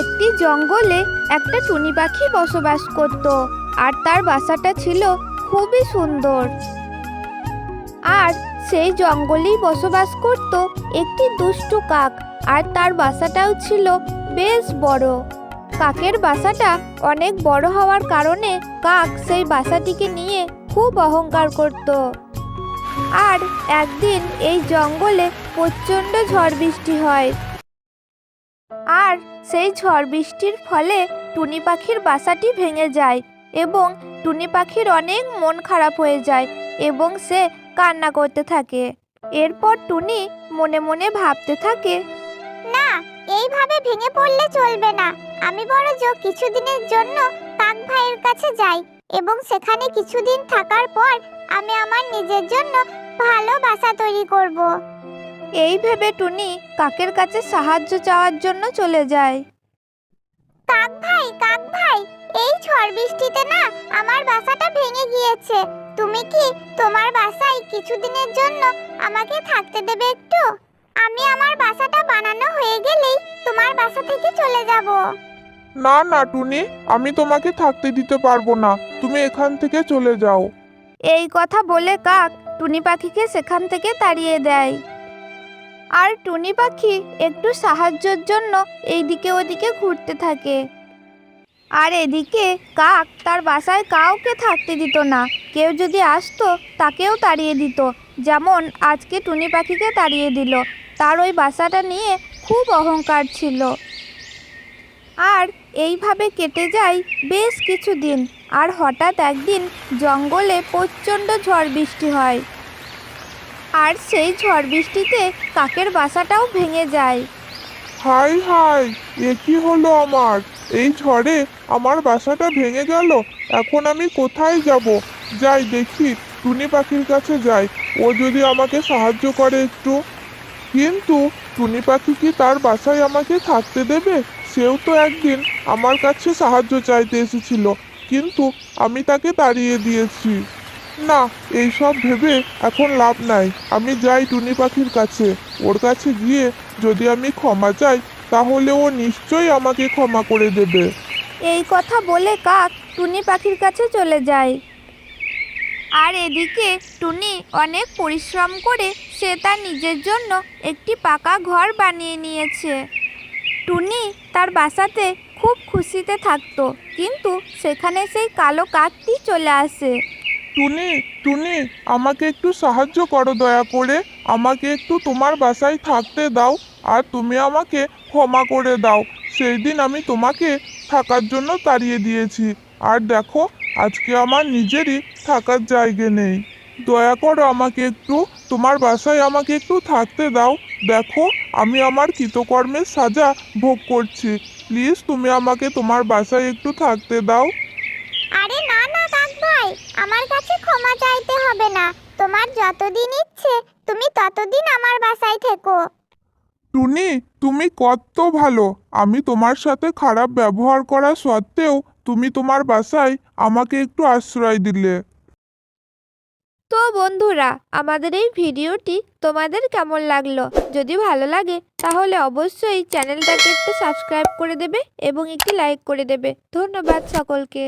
একটি জঙ্গলে একটা টুনি পাখি বসবাস করত, আর তার বাসাটা ছিল খুবই সুন্দর। আর সেই জঙ্গলেই বসবাস করত একটি দুষ্টু কাক, আর তার বাসাটাও ছিল বেশ বড়। কাকের বাসাটা অনেক বড় হওয়ার কারণে কাক সেই বাসাটিকে নিয়ে খুব অহংকার করত। আর একদিন এই জঙ্গলে প্রচণ্ড ঝড় বৃষ্টি হয়। আর সেই ঝড় বৃষ্টির ফলে টুনি পাখির বাসাটি ভেঙে যায় এবং টুনি পাখির অনেক মন খারাপ হয়ে যায় এবং সে কান্না করতে থাকে। এরপর টুনি মনে মনে ভাবতে থাকে, না, এইভাবে ভেঙে পড়লে চলবে না। আমি বরঞ্চ কিছুদিনের জন্য কাক ভাইয়ের কাছে যাই। এবং সেখানে কিছুদিন থাকার পর আমি আমার নিজের জন্য ভালো বাসা তৈরি করব। এই ভেবে টুনি কাকের কাছে সাহায্য চাওয়ার জন্য চলে যায়। কাক ভাই কাক ভাই এই ঝড় বৃষ্টিতে না আমার বাসাটা ভেঙে গিয়েছে। তুমি কি তোমার বাসায় কিছুদিনের জন্য আমাকে থাকতে দেবে একটু? আমি আমার বাসাটা বানানো হয়ে গেলেই তোমার বাসা থেকে চলে যাব। না না, টুনি, আমি তোমাকে থাকতে দিতে পারব না। তুমি এখান থেকে চলে যাও। এই কথা বলে কাক টুনি পাখিকে সেখান থেকে তাড়িয়ে দেয়। আর টুনি পাখি একটু সাহায্যের জন্য এইদিকে ওদিকে ঘুরতে থাকে। আর এদিকে কাক তার বাসায় কাউকে থাকতে দিত না। কেউ যদি আসতো, তাকেও তাড়িয়ে দিত। যেমন আজকে টুনি পাখিকে তাড়িয়ে দিল। তার ওই বাসাটা নিয়ে খুব অহংকার ছিল। আর এইভাবে কেটে যায় বেশ কিছুদিন। আর হঠাৎ একদিন জঙ্গলে প্রচণ্ড ঝড় বৃষ্টি হয়। আর সেই ঝড় বৃষ্টিতে কাকের বাসাটাও ভেঙে যায়। হাই হাই, এ কি হলো আমার? এই ঝড়ে আমার বাসাটা ভেঙে গেল, এখন আমি কোথায় যাব? যাই দেখি, টুনি পাখির কাছে যাই, ও যদি আমাকে সাহায্য করে একটু। কিন্তু টুনি পাখি কি তার বাসায় আমাকে থাকতে দেবে? সেও তো একদিন আমার কাছে সাহায্য চাইতে এসেছিল, কিন্তু আমি তাকে তাড়িয়ে দিয়েছি। না এইসব ভেবে এখন লাভ নাই। আমি যাই টুনি পাখির কাছে। ওর কাছে গিয়ে যদি আমি ক্ষমা চাই, তাহলে ও নিশ্চয়ই আমাকে ক্ষমা করে দেবে। এই কথা বলে কাক টুনি পাখির কাছে চলে যায়। আর এদিকে টুনি অনেক পরিশ্রম করে সে তার নিজের জন্য একটি পাকা ঘর বানিয়ে নিয়েছে। টুনি তার বাসাতে খুব খুশিতে থাকতো, কিন্তু সেখানে সেই কালো কাকটি চলে আসে। টুনি টুনি, আমাকে একটু সাহায্য করো দয়া করে। আমাকে একটু তোমার বাসায় থাকতে দাও আর তুমি আমাকে ক্ষমা করে দাও। সেই দিন আমি তোমাকে থাকার জন্য তাড়িয়ে দিয়েছি। আর দেখো আজকে আমার নিজেরই থাকার জায়গা নেই। দয়া করো আমাকে একটু তোমার বাসায় আমাকে একটু থাকতে দাও। দেখো আমি আমার কৃতকর্মের সাজা ভোগ করছি। প্লিজ তুমি আমাকে তোমার বাসায় একটু থাকতে দাও। আরে না না কাক ভাই আমার কাছে ক্ষমা চাইতে হবে না। তোমার যতদিন ইচ্ছে তুমি ততদিন আমার বাসায় থেকো। টুনি তুমি কত ভালো। আমি তোমার সাথে খারাপ ব্যবহার করা সত্ত্বেও তুমি তোমার বাসায় আমাকে একটু আশ্রয় দিলে। তো বন্ধুরা, আমাদের এই ভিডিওটি তোমাদের কেমন লাগল? যদি ভালো লাগে, তাহলে অবশ্যই চ্যানেলটাকে একটু সাবস্ক্রাইব করে দেবে এবং একটি লাইক করে দেবে। ধন্যবাদ সকলকে।